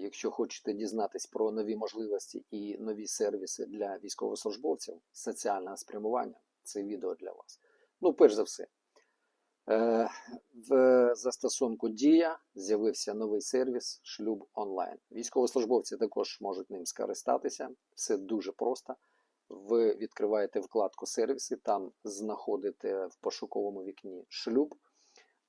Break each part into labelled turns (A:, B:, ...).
A: Якщо хочете дізнатись про нові можливості і нові сервіси для військовослужбовців соціального спрямування, це відео для вас. Ну, перш за все, е, в застосунку Дія з'явився новий сервіс Шлюб онлайн. Військовослужбовці також можуть ним скористатися. Все дуже просто. Ви відкриваєте вкладку сервіси, там знаходите в пошуковому вікні шлюб,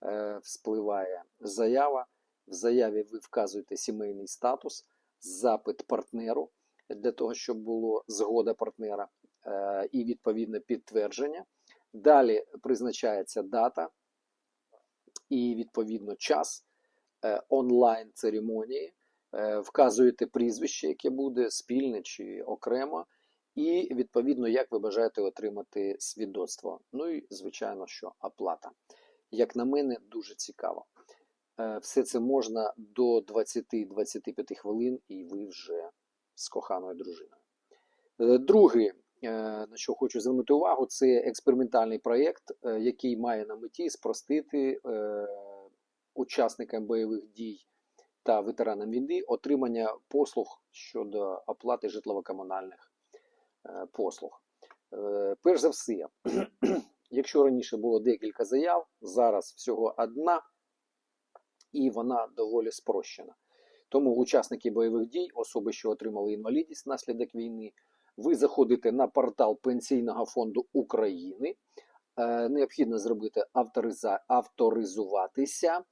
A: е, вспливає заява. В заяві ви вказуєте сімейний статус, запит партнеру для того, щоб було згода партнера е, і відповідне підтвердження. Далі призначається дата і відповідно час е, онлайн церемонії. Е, Вказуєте прізвище, яке буде спільне чи окремо, і відповідно, як ви бажаєте отримати свідоцтво. Ну і звичайно, що оплата. Як на мене, дуже цікаво. Е, Все це можна до 20-25 хвилин, і ви вже з коханою дружиною. Е, Друге, на що хочу звернути увагу, це експериментальний проєкт, е, який має на меті спростити учасникам бойових дій та ветеранам війни отримання послуг щодо оплати житлово-комунальних послуг. Перш за все, якщо раніше було декілька заяв, зараз всього одна, і вона доволі спрощена. Тому учасники бойових дій, особи, що отримали інвалідність внаслідок війни, ви заходите на портал Пенсійного фонду України. Е, Необхідно зробити авториза... авторизуватися.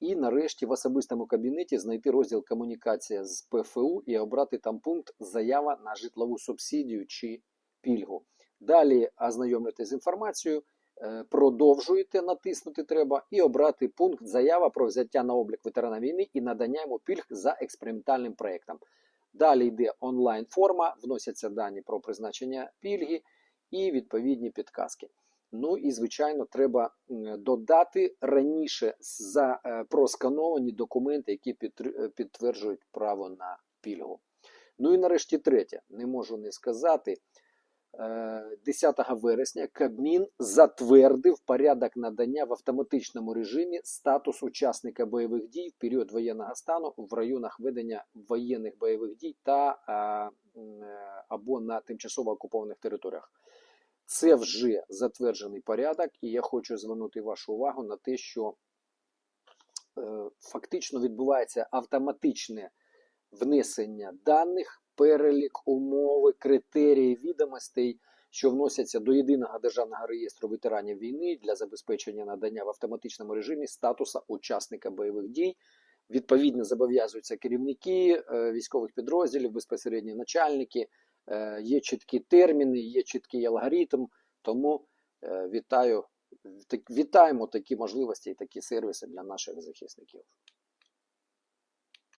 A: І нарешті в особистому кабінеті знайти розділ комунікація з ПФУ і обрати там пункт Заява на житлову субсидію чи пільгу. Далі ознайомитись з інформацією, продовжуєте натиснути треба і обрати пункт Заява про взяття на облік ветерана війни і надання йому пільг за експериментальним проєктом. Далі йде онлайн-форма, вносяться дані про призначення пільги і відповідні підказки. Ну і звичайно, треба додати раніше за е, проскановані документи, які е, підтверджують право на пільгу. Ну і нарешті третє, не можу не сказати. Е, 10 вересня Кабмін затвердив порядок надання в автоматичному режимі статус учасника бойових дій в період воєнного стану в районах ведення воєнних бойових дій та е, е, або на тимчасово окупованих територіях. Це вже затверджений порядок, і я хочу звернути вашу увагу на те, що е, фактично відбувається автоматичне внесення даних, перелік, умови, критерії відомостей, що вносяться до єдиного державного реєстру ветеранів війни для забезпечення надання в автоматичному режимі статуса учасника бойових дій. Відповідно, зобов'язуються керівники е, військових підрозділів, безпосередні начальники. Е, Є чіткі терміни, є чіткий алгоритм. Тому е, вітаю, вітаємо такі можливості і такі сервіси для наших захисників.